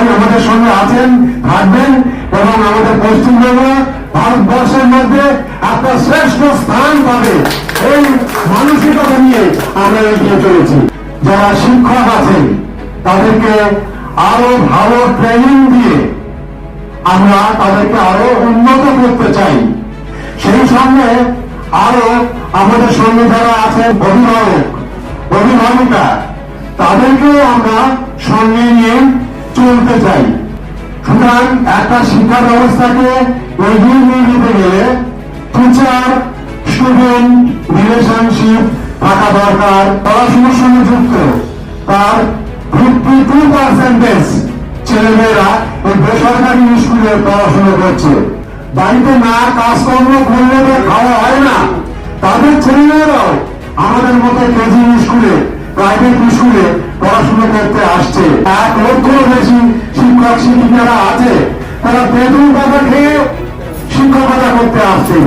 সবাই আমাদের সঙ্গে আছেন, থাকবেন এবং আমাদের পশ্চিমবঙ্গ ভারতবর্ষের মধ্যে একটা শ্রেষ্ঠ স্থান পাবে এই মানসিকতা নিয়ে আমরা এগিয়ে চলেছি। যারা শিক্ষক আছেন, তাদেরকে আরও ভালো ট্রেনিং দিয়ে আমরা তাদেরকে আরও উন্নত করতে চাই। সেই সঙ্গে আরও আমাদের সঙ্গে যারা আছেন, অভিভাবক, অভিভাবিকা, তাদেরকেও আমরা সঙ্গে চাই। সুতরাং একটা শিক্ষা ব্যবস্থাকে এগিয়ে নিয়ে যেতে গেলে টিচার স্টুডেন্ট রিলেশনশিপ থাকা দরকার, পড়াশোনার সঙ্গে যুক্ত। তার ফিফটি টু পার্সেন্টেজ ছেলেমেয়েরা এই বেসরকারি স্কুলে পড়াশোনা করছে। বাড়িতে না কাজকর্ম করলে খাওয়া হয় না। তাদের ছেলেমেয়েরাও আমাদের মতো কেজি স্কুলে প্রাইভেট স্কুলে পড়াশোনা করতে আসছে। এক লক্ষ বেশি শিক্ষক শিক্ষিকারা আছে তারা বেতন কথা খেয়ে শিক্ষকতা করতে আসছে।